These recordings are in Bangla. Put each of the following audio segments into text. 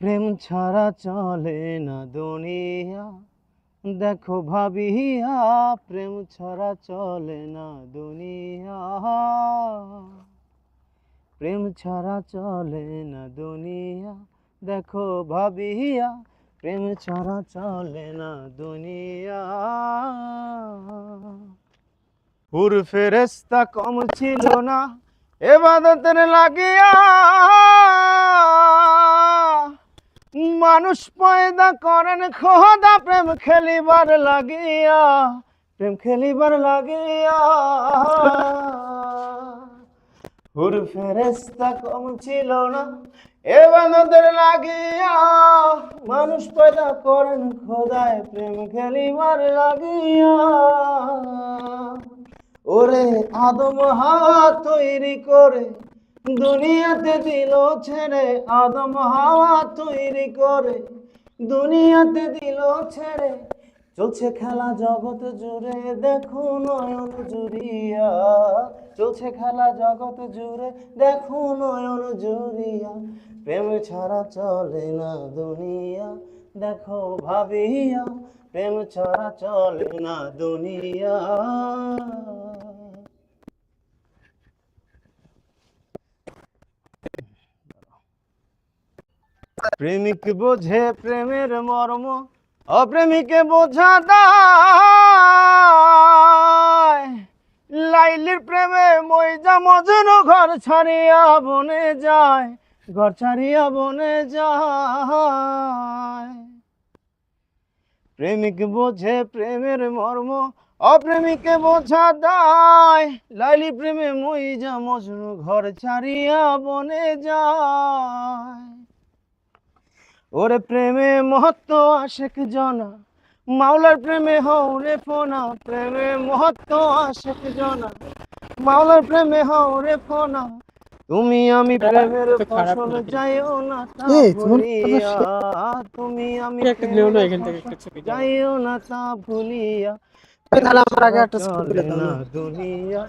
প্রেম ছাড়া চলে না দুনিয়া। দেখো ভাবিয়া, প্রেম ছাড়া চলে না দুনিয়া। প্রেম ছাড়া চলে না দুনিয়া। দেখো ভাবিয়া, প্রেম ছাড়া চলে না দুনিয়া। হুর ফেরেস্তা কম ছিল না, এবাদতের লাগিয়া। মানুষ পয়দা করেন, খোদা প্রেম খেলিবার লাগিয়া, প্রেম খেলিবার লাগিয়া। হুর ফেরেস্তা কম ছিল না এবাদতের লাগিয়া। মানুষ পয়দা করেন, খোদায় প্রেম খেলিবার লাগিয়া। ওরে আদম হাওয়া তৈরি করে দুনিয়াতে দিল ছেড়ে, আদম হাওয়া তৈরি করে। দুনিয়াতে দিল ছেড়ে, চলছে খেলা জগৎ জুড়ে। দেখো নয়ন জুড়িয়া, চলছে খেলা জগৎ জুড়ে। দেখো নয়ন জুড়িয়া, প্রেম ছাড়া চলে না দুনিয়া। দেখো ভাবিয়া, প্রেম ছাড়া চলে না দুনিয়া। প্রেমিক বোঝে প্রেমের মর্ম, অপ্রেমিকে বোঝা লাইলির প্রেমে মইজা মজনু ঘর ছাড়িয়া বনে যায়, ঘর ছাড়িয়া বনে যায়। প্রেমিক বোঝে প্রেমের মর্ম, অপ্রেমিকে বোঝা দায়। লাইলি প্রেমে মইজা মজনু ঘর ছাড়িয়া বনে যায়। ওরে প্রেমে মহত্ব আশেক জনা মাওলার প্রেমে হৌরে ফোনা প্রেমে মহত্ব আশেক জনা মাওলার প্রেমে হৌরে ফোনা তুমি আমি প্রেমের ফসল যাইও না তা ভুলিয়া তুমি আমি। যাইও না তা ভুলিয়া চলে না। দুনিয়া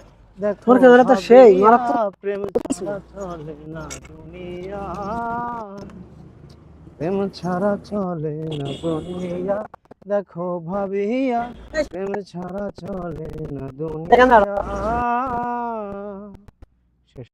তোর তো সেই, মারাত্মক। প্রেম চলে না দুনিয়া প্রেম ছাড়া চলে না দুনিয়া। দেখো ভাবিয়া প্রেম ছাড়া চলে না দুনিয়া।